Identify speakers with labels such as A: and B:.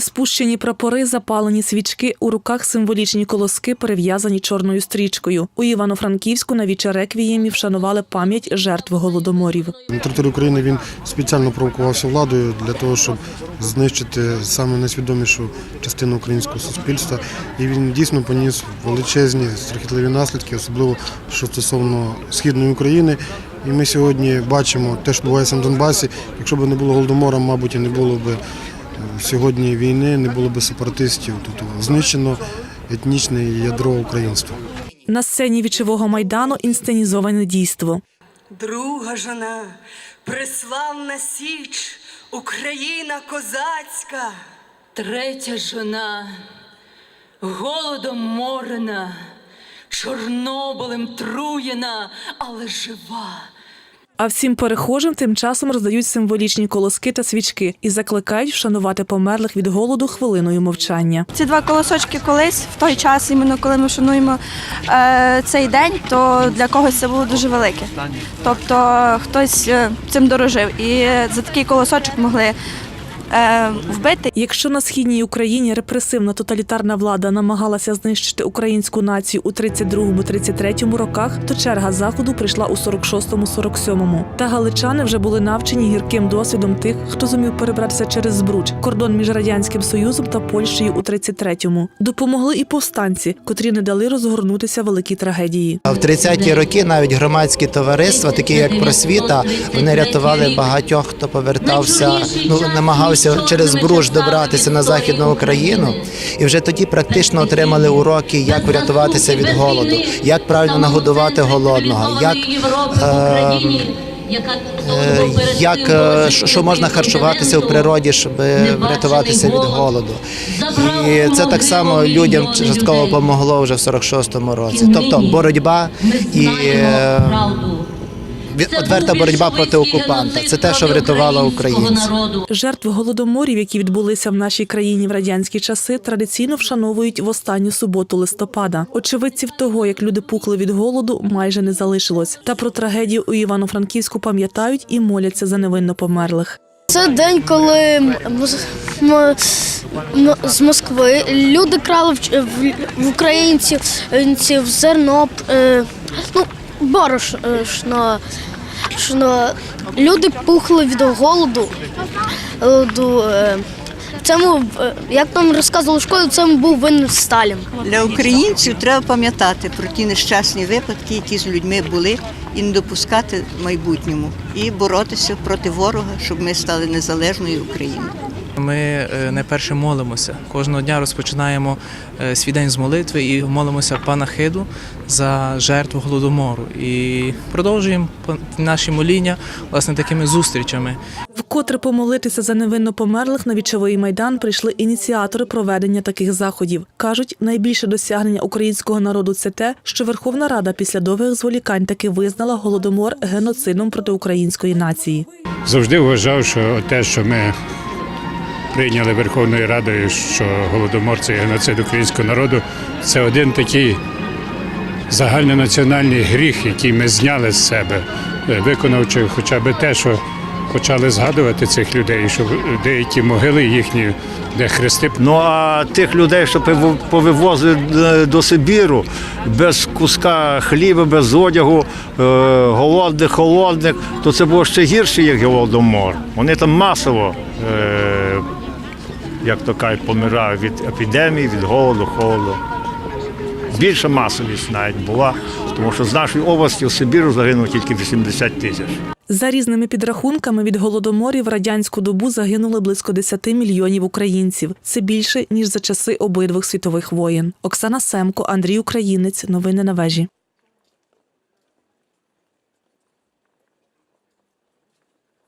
A: Приспущені прапори, запалені свічки, у руках символічні колоски, перев'язані чорною стрічкою. У Івано-Франківську на віче реквіємі вшанували пам'ять жертв голодоморів.
B: На території України він спеціально провокувався владою для того, щоб знищити саме найсвідомішу частину українського суспільства. І він дійсно поніс величезні страхітливі наслідки, особливо що стосовно східної України. І ми сьогодні бачимо те, що відбувається на Донбасі. Якщо б не було голодомора, мабуть, і не було б е, сьогодні війни, не було б сепаратистів. Тобто знищено етнічне ядро українства.
A: На сцені вічового майдану інсценізоване дійство.
C: Друга жона, преславна січ, Україна козацька.
D: Третя жона, голодом морена, Чорнобилем труєна, але жива.
A: А всім перехожим тим часом роздають символічні колоски та свічки і закликають вшанувати померлих від голоду хвилиною мовчання.
E: Ці два колосочки колись в той час, іменно коли ми шануємо е, цей день, то для когось це було дуже велике. Тобто хтось е, цим дорожив, і за такий колосочок могли е, вбити.
A: Якщо на східній Україні репресивна тоталітарна влада намагалася знищити українську націю у 32-33 роках, то черга заходу прийшла у 46-47. Та галичани вже були навчені гірким досвідом тих, хто зумів перебратися через збруч, кордон між радянським союзом та Польщею у 33-му. Допомогли і повстанці, котрі не дали розгорнутися великій трагедії.
F: А В 30-ті роки навіть громадські товариства, такі як просвіта, вони рятували багатьох, хто повертався, ну намагався через Бруж добратися на західну Україну, і вже тоді практично отримали уроки, як врятуватися від голоду, як правильно нагодувати голодного, як е, е, як е, що можна харчуватися в природі, щоб врятуватися від голоду. І це так само людям частково допомогло вже в 46-му році. Тобто боротьба і е, відверта боротьба проти окупанта. Це те, що врятувало українців.
A: Жертв голодоморів, які відбулися в нашій країні в радянські часи, традиційно вшановують в останню суботу листопада. Очевидців того, як люди пухли від голоду, майже не залишилось. Та про трагедію у Івано-Франківську пам'ятають і моляться за невинно померлих.
G: Це день, коли з Москви люди крали в, українців українців зерно, е, ну, борошно. Шно. Люди пухли від голоду. е. Цьому, е, як нам розказували в школі, цьому був винен Сталін.
H: Для українців треба пам'ятати про ті нещасні випадки, які з людьми були, і не допускати в майбутньому, і боротися проти ворога, щоб ми стали незалежною Україною.
I: Ми е, найперше молимося. Кожного дня розпочинаємо е, свій день з молитви і молимося панахиду за жертву голодомору. І продовжуємо наші моління власне такими зустрічами.
A: Вкотре помолитися за невинно померлих на вічовий майдан прийшли ініціатори проведення таких заходів. кажуть, найбільше досягнення українського народу це те, що Верховна Рада після довгих зволікань таки визнала голодомор геноцидом проти української нації.
J: завжди вважав, що те, що ми прийняли Верховною Радою, що голодомор це геноцид українського народу, це один такий загальнонаціональний гріх, який ми зняли з себе, е, виконавши хоча б те, що почали згадувати цих людей, що деякі могили їхні, де хрести
K: Ну а тих людей, що пов- повивозили е, до Сибіру без куска хліба, без одягу, е, голодних, холодних, то це було ще гірше, як голодомор. Вони там масово, як то кажуть, помирають від епідемії, від голоду, холоду. Більша масовість навіть була, тому що з нашої області у Сибіру загинуло тільки 80 тисяч.
A: За різними підрахунками від голодоморів радянську добу загинули близько 10 мільйонів українців. Це більше ніж за часи обидвих світових воєн. Оксана Семко, Андрій Українець. Новини на вежі.